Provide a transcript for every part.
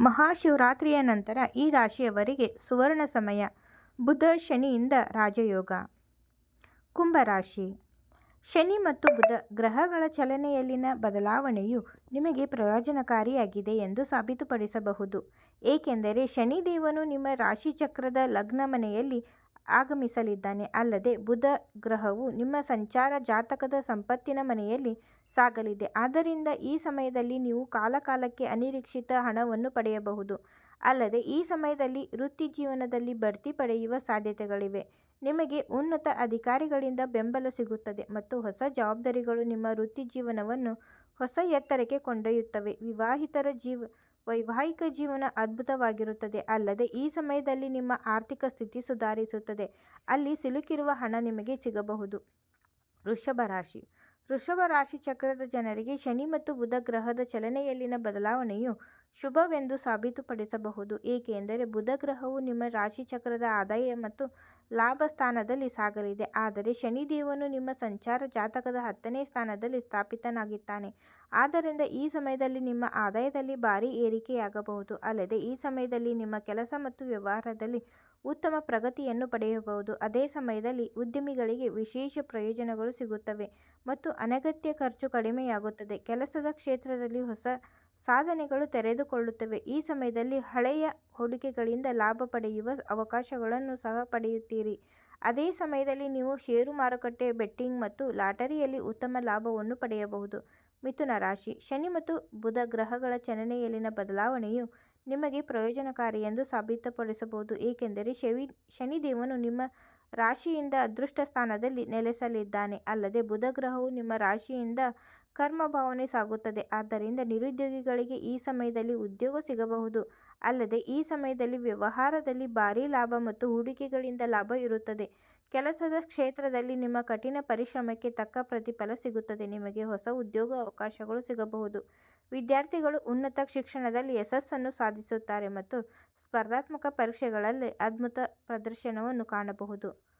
ಮಹಾಶಿವರಾತ್ರಿಯ ನಂತರ ಈ ರಾಶಿಯವರಿಗೆ ಸುವರ್ಣ ಸಮಯ, ಬುಧ ಶನಿಯಿಂದ ರಾಜಯೋಗ. ಕುಂಭರಾಶಿ. ಶನಿ ಮತ್ತು ಬುಧ ಗ್ರಹಗಳ ಚಲನೆಯಲ್ಲಿನ ಬದಲಾವಣೆಯು ನಿಮಗೆ ಪ್ರಯೋಜನಕಾರಿಯಾಗಿದೆ ಎಂದು ಸಾಬೀತುಪಡಿಸಬಹುದು. ಏಕೆಂದರೆ ಶನಿದೇವನು ನಿಮ್ಮ ರಾಶಿಚಕ್ರದ ಲಗ್ನ ಮನೆಯಲ್ಲಿ ಆಗಮಿಸಲಿದ್ದಾನೆ. ಅಲ್ಲದೆ ಬುಧ ಗ್ರಹವು ನಿಮ್ಮ ಸಂಚಾರ ಜಾತಕದ ಸಂಪತ್ತಿನ ಮನೆಯಲ್ಲಿ ಸಾಗಲಿದೆ. ಆದ್ದರಿಂದ ಈ ಸಮಯದಲ್ಲಿ ನೀವು ಕಾಲಕಾಲಕ್ಕೆ ಅನಿರೀಕ್ಷಿತ ಹಣವನ್ನು ಪಡೆಯಬಹುದು. ಅಲ್ಲದೆ ಈ ಸಮಯದಲ್ಲಿ ವೃತ್ತಿ ಜೀವನದಲ್ಲಿ ಬಡ್ತಿ ಪಡೆಯುವ ಸಾಧ್ಯತೆಗಳಿವೆ. ನಿಮಗೆ ಉನ್ನತ ಅಧಿಕಾರಿಗಳಿಂದ ಬೆಂಬಲ ಸಿಗುತ್ತದೆ ಮತ್ತು ಹೊಸ ಜವಾಬ್ದಾರಿಗಳು ನಿಮ್ಮ ವೃತ್ತಿ ಜೀವನವನ್ನು ಹೊಸ ಎತ್ತರಕ್ಕೆ ಕೊಂಡೊಯ್ಯುತ್ತವೆ. ವಿವಾಹಿತರ ಜೀವ ವೈವಾಹಿಕ ಜೀವನ ಅದ್ಭುತವಾಗಿರುತ್ತದೆ. ಅಲ್ಲದೆ, ಈ ಸಮಯದಲ್ಲಿ ನಿಮ್ಮ ಆರ್ಥಿಕ ಸ್ಥಿತಿ ಸುಧಾರಿಸುತ್ತದೆ. ಅಲ್ಲಿ ಸಿಲುಕಿರುವ ಹಣ ನಿಮಗೆ ಸಿಗಬಹುದು. ವೃಷಭ ರಾಶಿ. ವೃಷಭ ರಾಶಿ ಚಕ್ರದ ಜನರಿಗೆ ಶನಿ ಮತ್ತು ಬುಧ ಗ್ರಹದ ಚಲನೆಯಲ್ಲಿನ ಬದಲಾವಣೆಯು ಶುಭವೆಂದು ಸಾಬೀತುಪಡಿಸಬಹುದು. ಏಕೆಂದರೆ, ಬುಧ ಗ್ರಹವು ನಿಮ್ಮ ರಾಶಿ ಚಕ್ರದ ಆದಾಯ ಮತ್ತು ಲಾಭ ಸ್ಥಾನದಲ್ಲಿ ಸಾಗಲಿದೆ. ಆದರೆ ಶನಿದೇವನು ನಿಮ್ಮ ಸಂಚಾರ ಜಾತಕದ ಹತ್ತನೇ ಸ್ಥಾನದಲ್ಲಿ ಸ್ಥಾಪಿತನಾಗಿದ್ದಾನೆ. ಆದ್ದರಿಂದ ಈ ಸಮಯದಲ್ಲಿ ನಿಮ್ಮ ಆದಾಯದಲ್ಲಿ ಭಾರಿ ಏರಿಕೆಯಾಗಬಹುದು. ಅಲ್ಲದೆ ಈ ಸಮಯದಲ್ಲಿ ನಿಮ್ಮ ಕೆಲಸ ಮತ್ತು ವ್ಯವಹಾರದಲ್ಲಿ ಉತ್ತಮ ಪ್ರಗತಿಯನ್ನು ಪಡೆಯಬಹುದು. ಅದೇ ಸಮಯದಲ್ಲಿ ಉದ್ಯಮಿಗಳಿಗೆ ವಿಶೇಷ ಪ್ರಯೋಜನಗಳು ಸಿಗುತ್ತವೆ ಮತ್ತು ಅನಗತ್ಯ ಖರ್ಚು ಕಡಿಮೆಯಾಗುತ್ತದೆ. ಕೆಲಸದ ಕ್ಷೇತ್ರದಲ್ಲಿ ಹೊಸ ಸಾಧನೆಗಳು ತೆರೆದುಕೊಳ್ಳುತ್ತವೆ. ಈ ಸಮಯದಲ್ಲಿ ಹಳೆಯ ಹೂಡಿಕೆಗಳಿಂದ ಲಾಭ ಪಡೆಯುವ ಅವಕಾಶಗಳನ್ನು ಸಹ ಪಡೆಯುತ್ತೀರಿ. ಅದೇ ಸಮಯದಲ್ಲಿ ನೀವು ಷೇರು ಮಾರುಕಟ್ಟೆ, ಬೆಟ್ಟಿಂಗ್ ಮತ್ತು ಲಾಟರಿಯಲ್ಲಿ ಉತ್ತಮ ಲಾಭವನ್ನು ಪಡೆಯಬಹುದು. ಮಿಥುನ ರಾಶಿ. ಶನಿ ಮತ್ತು ಬುಧ ಗ್ರಹಗಳ ಚಲನೆಯಲ್ಲಿನ ಬದಲಾವಣೆಯು ನಿಮಗೆ ಪ್ರಯೋಜನಕಾರಿ ಎಂದು ಸಾಬೀತುಪಡಿಸಬಹುದು. ಏಕೆಂದರೆ ಶವಿ, ಶನಿದೇವನು ನಿಮ್ಮ ರಾಶಿಯಿಂದ ಅದೃಷ್ಟ ಸ್ಥಾನದಲ್ಲಿ ನೆಲೆಸಲಿದ್ದಾನೆ. ಅಲ್ಲದೆ ಬುಧ ಗ್ರಹವು ನಿಮ್ಮ ರಾಶಿಯಿಂದ ಕರ್ಮ ಭಾವನೆ ಸಾಗುತ್ತದೆ. ಆದ್ದರಿಂದ ನಿರುದ್ಯೋಗಿಗಳಿಗೆ ಈ ಸಮಯದಲ್ಲಿ ಉದ್ಯೋಗ ಸಿಗಬಹುದು. ಅಲ್ಲದೆ ಈ ಸಮಯದಲ್ಲಿ ವ್ಯವಹಾರದಲ್ಲಿ ಭಾರೀ ಲಾಭ ಮತ್ತು ಹೂಡಿಕೆಗಳಿಂದ ಲಾಭ ಇರುತ್ತದೆ. ಕೆಲಸದ ಕ್ಷೇತ್ರದಲ್ಲಿ ನಿಮ್ಮ ಕಠಿಣ ಪರಿಶ್ರಮಕ್ಕೆ ತಕ್ಕ ಪ್ರತಿಫಲ ಸಿಗುತ್ತದೆ. ನಿಮಗೆ ಹೊಸ ಉದ್ಯೋಗ ಅವಕಾಶಗಳು ಸಿಗಬಹುದು. ವಿದ್ಯಾರ್ಥಿಗಳು ಉನ್ನತ ಶಿಕ್ಷಣದಲ್ಲಿ ಯಶಸ್ಸನ್ನು ಸಾಧಿಸುತ್ತಾರೆ ಮತ್ತು ಸ್ಪರ್ಧಾತ್ಮಕ ಪರೀಕ್ಷೆಗಳಲ್ಲಿ ಅದ್ಭುತ ಪ್ರದರ್ಶನವನ್ನು ಕಾಣಬಹುದು.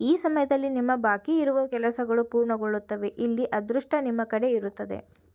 ಈ ಸಮಯದಲ್ಲಿ ನಿಮ್ಮ ಬಾಕಿ ಇರುವ ಕೆಲಸಗಳು ಪೂರ್ಣಗೊಳ್ಳುತ್ತವೆ. ಇಲ್ಲಿ ಅದೃಷ್ಟ ನಿಮ್ಮ ಕಡೆ ಇರುತ್ತದೆ.